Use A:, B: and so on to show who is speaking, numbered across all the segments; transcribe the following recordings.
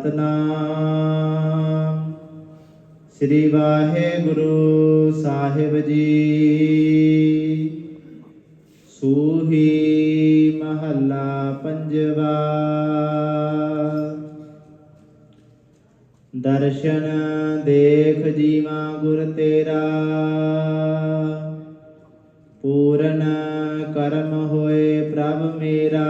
A: ਸਤਨਾਮ। ਸ੍ਰੀ ਵਾਹਿਗੁਰੂ ਸਾਹਿਬ ਜੀ। ਸੂਹੀ ਮਹੱਲਾ ਪੰਜਵਾ। ਦਰਸ਼ਨ ਦੇਖ ਜੀਵਾ ਗੁਰ ਤੇਰਾ। ਪੂਰਨ ਕਰਮ ਹੋਏ ਪ੍ਰਭ ਮੇਰਾ।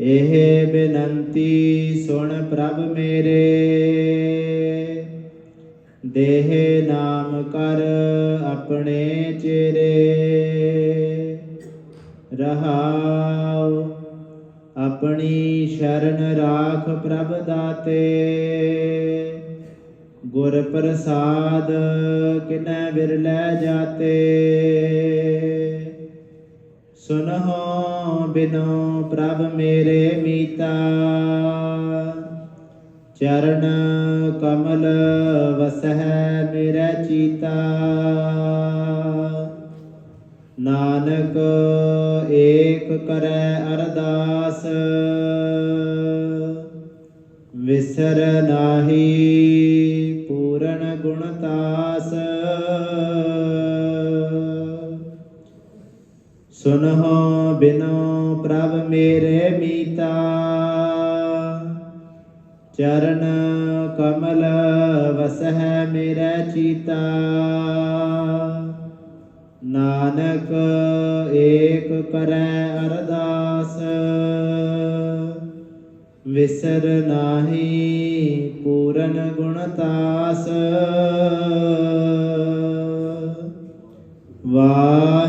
A: ਇਹ ਬੇਨੰਤੀ ਸੁਣ ਪ੍ਰਭ ਮੇਰੇ। ਦੇਹ ਨਾਮ ਕਰ ਆਪਣੇ ਚਿਹਰੇ। ਰਹਾਉ ਆਪਣੀ ਸ਼ਰਨ ਰਾਖ ਪ੍ਰਭ ਦਾਤੇ। ਗੁਰ ਪ੍ਰਸਾਦ ਕਿਨੈ ਵਿਰਲੇ ਜਾਤੇ। ਸੁਨਹੁ ਬਿਨੋ ਪ੍ਰਭ ਮੇਰੇ ਮੀਤਾ। ਚਰਨ ਕਮਲ ਵਸਹਿ ਮੇਰਾ ਚੀਤਾ। ਨਾਨਕ ਏਕ ਕਰੈ ਅਰਦਾਸ। ਵਿਸਰ ਨਾਹੀ ਪੂਰਨ ਗੁਣਤਾਸ ਸੁਨਹੁ ਬਿਨੋ ਪ੍ਰਭ ਮੇਰੇ ਮੀਤਾ। ਚਰਨ ਕਮਲ ਵਸਹਿ ਮੇਰਾ ਚੀਤਾ। ਨਾਨਕ ਏਕ ਕਰੈ ਅਰਦਾਸ। ਵਿਸਰ ਨਾਹੀ ਪੂਰਨ ਗੁਣਤਾਸ